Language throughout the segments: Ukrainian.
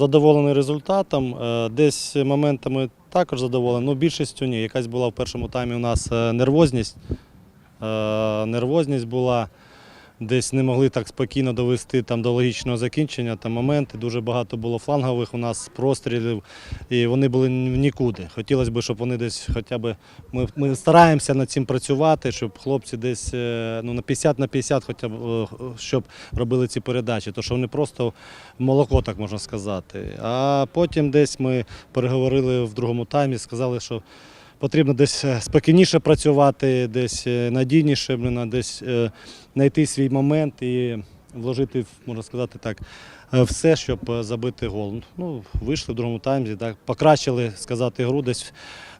задоволений результатом. Е, Десь моментами також задоволений, але більшістю ні. Якась була в першому таймі у нас е, нервозність. Е, Нервозність була. Десь не могли так спокійно довести там, до логічного закінчення. Там моменти дуже багато було флангових у нас прострілів, і вони були в нікуди. Хотілося б, щоб вони десь хоча б. Ми, ми стараємося над цим працювати, щоб хлопці десь е, ну, на 50 на 50 хоча б, е, щоб робили ці передачі. То що вони просто молоко, так можна сказати. А потім десь ми переговорили в другому таймі, сказали, що потрібно десь е, спокійніше працювати, десь е, надійніше, десь е, знайти свій момент і вложити, можна сказати так, все, щоб забити гол. Ну, вийшли в другому таймі, так, покращили сказати гру, десь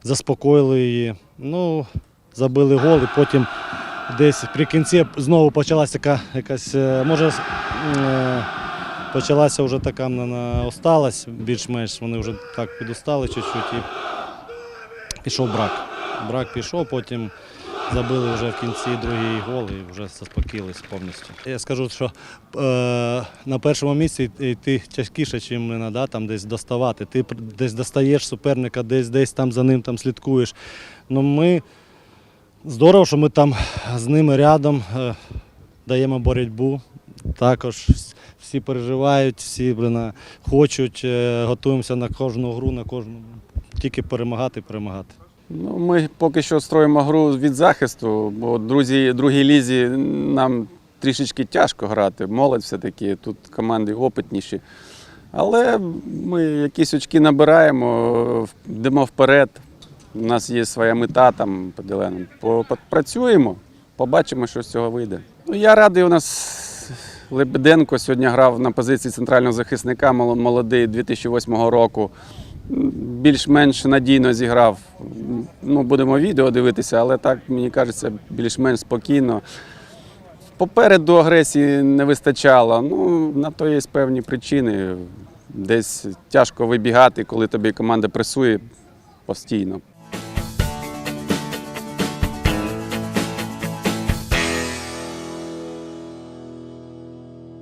заспокоїли її. Ну, забили гол і потім десь при кінці знову почалася така якась, може, почалася вже така осталась більш-менш, вони вже так підустали чуть-чуть пішов брак. Брак пішов, потім забили вже в кінці другий гол і вже заспокоїлись повністю. Я скажу, що е, на першому місці йти тяжкіше, ніж мене, да, там десь доставати. Ти десь достаєш суперника, десь десь там за ним там слідкуєш. Ну, ми здорово, що ми там з ними рядом е, даємо боротьбу. Також всі переживають, всі блин, хочуть, е, готуємося на кожну гру, на кожну. Тільки перемагати, перемагати. Ну, ми поки що строїмо гру від захисту, бо друзі, другій лізі нам трішечки тяжко грати. Молодь все-таки, тут команди опитніші. Але ми якісь очки набираємо, йдемо вперед. У нас є своя мета там по Деленам. Попрацюємо, побачимо, що з цього вийде. Ну, я радий, у нас Лебеденко сьогодні грав на позиції центрального захисника, молодий 2008 року. Більш-менш надійно зіграв. Ну, будемо відео дивитися, але так, мені кажеться, більш-менш спокійно. Попереду агресії не вистачало. Ну, на то є певні причини. Десь тяжко вибігати, коли тобі команда пресує постійно.